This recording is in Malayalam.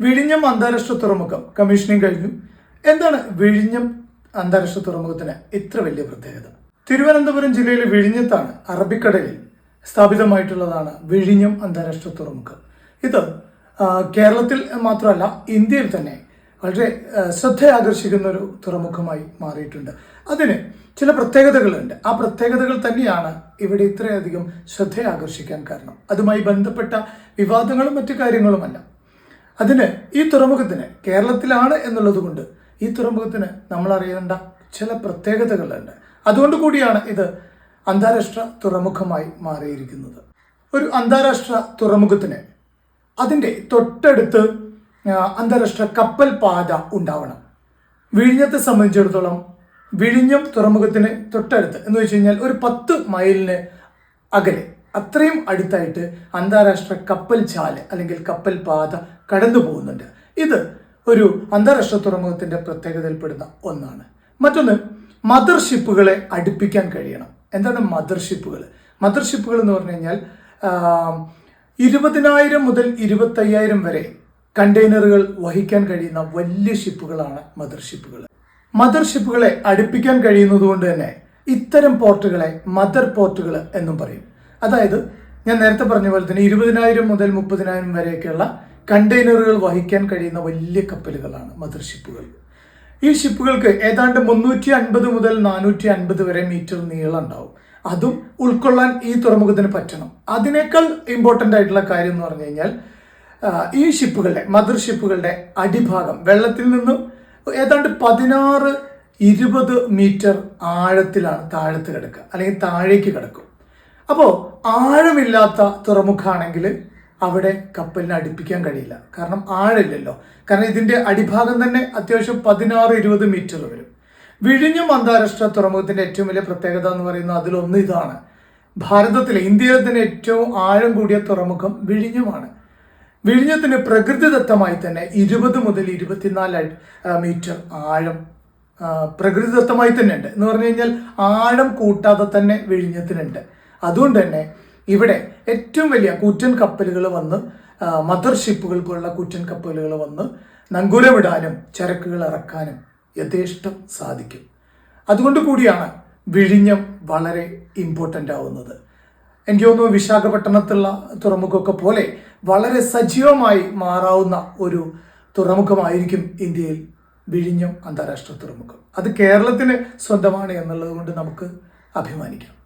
വിഴിഞ്ഞം അന്താരാഷ്ട്ര തുറമുഖം കമ്മീഷനിങ് കഴിഞ്ഞു. എന്താണ് വിഴിഞ്ഞം അന്താരാഷ്ട്ര തുറമുഖത്തിന് ഇത്ര വലിയ പ്രത്യേകത? തിരുവനന്തപുരം ജില്ലയിലെ വിഴിഞ്ഞത്താണ് അറബിക്കടലിൽ സ്ഥാപിതമായിട്ടുള്ളതാണ് വിഴിഞ്ഞം അന്താരാഷ്ട്ര തുറമുഖം. ഇത് കേരളത്തിൽ മാത്രമല്ല ഇന്ത്യയിൽ തന്നെ വളരെ ശ്രദ്ധയാകർഷിക്കുന്ന ഒരു തുറമുഖമായി മാറിയിട്ടുണ്ട്. അതിന് ചില പ്രത്യേകതകളുണ്ട്. ആ പ്രത്യേകതകൾ തന്നെയാണ് ഇവിടെ ഇത്രയധികം ശ്രദ്ധയാകർഷിക്കാൻ കാരണം. അതുമായി ബന്ധപ്പെട്ട വിവാദങ്ങളും മറ്റു കാര്യങ്ങളുമല്ല. അതിന് ഈ തുറമുഖത്തിന് കേരളത്തിലാണ് എന്നുള്ളത് കൊണ്ട് ഈ തുറമുഖത്തിന് നമ്മൾ അറിയേണ്ട ചില പ്രത്യേകതകളുണ്ട്. അതുകൊണ്ട് കൂടിയാണ് ഇത് അന്താരാഷ്ട്ര തുറമുഖമായി മാറിയിരിക്കുന്നത്. ഒരു അന്താരാഷ്ട്ര തുറമുഖത്തിന് അതിന്റെ തൊട്ടടുത്ത് അന്താരാഷ്ട്ര കപ്പൽ പാത ഉണ്ടാവണം. വിഴിഞ്ഞത്തെ സംബന്ധിച്ചിടത്തോളം വിഴിഞ്ഞം തുറമുഖത്തിന് തൊട്ടടുത്ത് എന്ന് വെച്ച് കഴിഞ്ഞാൽ ഒരു പത്ത് മൈലിന് അകലെ. അത്രയും അടുത്തായിട്ട് അന്താരാഷ്ട്ര കപ്പൽ ചാൽ അല്ലെങ്കിൽ കപ്പൽ പാത കടന്നു പോകുന്നുണ്ട്. ഇത് ഒരു അന്താരാഷ്ട്ര തുറമുഖത്തിന്റെ പ്രത്യേകതയിൽപ്പെടുന്ന ഒന്നാണ്. മറ്റൊന്ന് മദർഷിപ്പുകളെ അടുപ്പിക്കാൻ കഴിയണം. എന്താണ് മദർഷിപ്പുകൾ? മദർഷിപ്പുകൾ എന്ന് പറഞ്ഞു കഴിഞ്ഞാൽ ഇരുപതിനായിരം മുതൽ ഇരുപത്തയ്യായിരം വരെ കണ്ടെയ്നറുകൾ വഹിക്കാൻ കഴിയുന്ന വലിയ ഷിപ്പുകളാണ് മദർഷിപ്പുകൾ. മദർഷിപ്പുകളെ അടുപ്പിക്കാൻ കഴിയുന്നത് കൊണ്ട് തന്നെ ഇത്തരം പോർട്ടുകളെ മദർ പോർട്ടുകൾ എന്നും പറയും. അതായത് ഞാൻ നേരത്തെ പറഞ്ഞ പോലെ തന്നെ ഇരുപതിനായിരം മുതൽ മുപ്പതിനായിരം വരെയൊക്കെയുള്ള കണ്ടെയ്നറുകൾ വഹിക്കാൻ കഴിയുന്ന വലിയ കപ്പലുകളാണ് മദർഷിപ്പുകൾ. ഈ ഷിപ്പുകൾക്ക് ഏതാണ്ട് മുന്നൂറ്റി അൻപത് മുതൽ നാനൂറ്റി അൻപത് വരെ മീറ്റർ നീളം ഉണ്ടാവും. അതും ഉൾക്കൊള്ളാൻ ഈ തുറമുഖത്തിന് പറ്റണം. അതിനേക്കാൾ ഇമ്പോർട്ടന്റ് ആയിട്ടുള്ള കാര്യം എന്ന് പറഞ്ഞു കഴിഞ്ഞാൽ ഈ ഷിപ്പുകളുടെ മദർ ഷിപ്പുകളുടെ അടിഭാഗം വെള്ളത്തിൽ നിന്നും ഏതാണ്ട് പതിനാറ് ഇരുപത് മീറ്റർ ആഴത്തിലാണ് താഴത്ത് കിടക്കുക. അല്ലെങ്കിൽ താഴേക്ക് കിടക്കും. അപ്പോൾ ആഴമില്ലാത്ത തുറമുഖാണെങ്കിൽ അവിടെ കപ്പലിനെ അടുപ്പിക്കാൻ കഴിയില്ല. കാരണം ആഴമില്ലല്ലോ. കാരണം ഇതിന്റെ അടിഭാഗം തന്നെ അത്യാവശ്യം പതിനാറ് ഇരുപത് മീറ്റർ വരും. വിഴിഞ്ഞം അന്താരാഷ്ട്ര തുറമുഖത്തിന്റെ ഏറ്റവും വലിയ പ്രത്യേകത എന്ന് പറയുന്നത് അതിലൊന്ന് ഇതാണ്. ഭാരതത്തിലെ ഇന്ത്യയിലെ തന്നെ ഏറ്റവും ആഴം കൂടിയ തുറമുഖം വിഴിഞ്ഞമാണ്. വിഴിഞ്ഞത്തിന് പ്രകൃതിദത്തമായി തന്നെ ഇരുപത് മുതൽ ഇരുപത്തിനാല് മീറ്റർ ആഴം പ്രകൃതിദത്തമായി തന്നെ ഉണ്ട് എന്ന് പറഞ്ഞു കഴിഞ്ഞാൽ ആഴം കൂട്ടാതെ തന്നെ വിഴിഞ്ഞത്തിനുണ്ട്. അതുകൊണ്ട് തന്നെ ഇവിടെ ഏറ്റവും വലിയ കൂറ്റൻ കപ്പലുകൾ വന്ന് മദർ ഷിപ്പുകൾ പോലുള്ള കൂറ്റൻ കപ്പലുകൾ വന്ന് നങ്കൂരമിടാനും ചരക്കുകൾ ഇറക്കാനും യഥേഷ്ടം സാധിക്കും. അതുകൊണ്ട് കൂടിയാണ് വിഴിഞ്ഞം വളരെ ഇമ്പോർട്ടന്റ് ആവുന്നത്. എനിക്ക് തോന്നുന്നു വിശാഖപട്ടണത്തുള്ള തുറമുഖമൊക്കെ പോലെ വളരെ സജീവമായി മാറാവുന്ന ഒരു തുറമുഖമായിരിക്കും ഇന്ത്യയിൽ വിഴിഞ്ഞം അന്താരാഷ്ട്ര തുറമുഖം. അത് കേരളത്തിന് സ്വന്തമാണ് എന്നുള്ളത് കൊണ്ട് നമുക്ക് അഭിമാനിക്കാം.